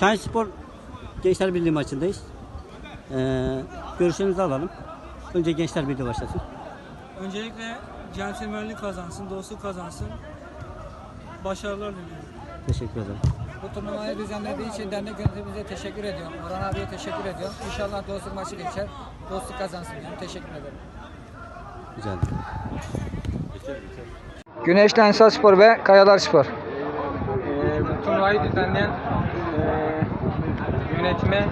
Şahin Spor Gençler Birliği maçındayız. Ee, görüşlerinizi alalım. Önce Gençler Birliği başlasın. Öncelikle centilmenlik kazansın, dostluk kazansın. Başarılar diliyorum. Teşekkür ederim. Bu turnuvayı düzenlediği için dernek yönetimimize teşekkür ediyorum. Orhan abiye teşekkür ediyorum. İnşallah dostluk maçı geçer. Dostluk kazansın diyorum. Teşekkür ederim. Güzel. Güneşli Ensar Spor ve Kayalar Spor. Ee, bu turnuvayı düzenleyen yönetime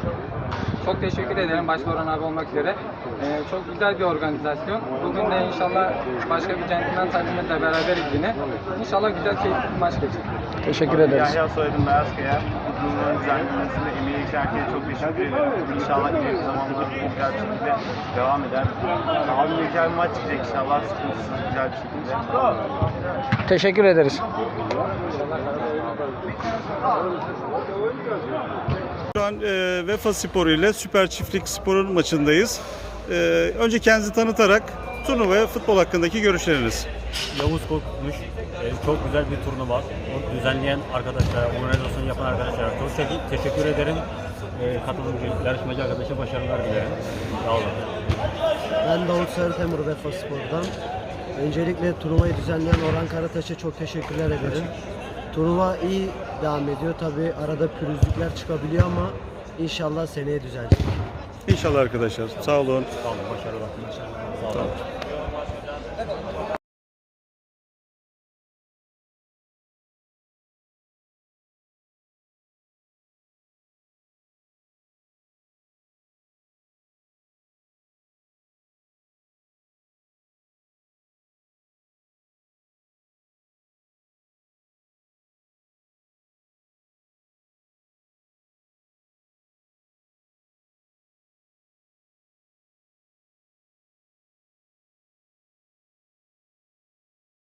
çok teşekkür ederim. Başta Orhan abi olmak üzere. Ee, çok güzel bir organizasyon. Bugün de inşallah başka bir centilmen takımıyla beraberiz yine. İnşallah güzel keyifli bir maç geçecek. Teşekkür ederiz. Yahya soyadım Beyazkaya. Bu turnuvanın düzenlenmesinde emeği geçen herkese çok teşekkür ederim. İnşallah ileriki zamanlarda güzel bir şekilde devam eder. Abim güzel bir maç çıkacak inşallah. Sıkıntısız güzel bir şekilde. Teşekkür ederiz. Şu an e, Vefa Spor ile Süper Çiftlik Spor'un maçındayız. E, önce kendinizi tanıtarak turnuva ve futbol hakkındaki görüşleriniz. Yavuz Korkutmuş. Ee, çok güzel bir turnuva. O düzenleyen arkadaşlara, organizasyonu yapan arkadaşlara çok te- teşekkür ederim. Ee, katılımcı, yarışmacı arkadaşa başarılar dilerim. Sağ olun. Ben Davut Sarıtemur Vefa Spor'dan. Öncelikle turnuvayı düzenleyen Orhan Karataş'a çok teşekkürler ederim. Turnuva iyi devam ediyor. Tabi arada pürüzlükler çıkabiliyor ama inşallah seneye düzelecek. İnşallah arkadaşlar. Sağ olun. Sağ olun. Başarılar. Sağ olun.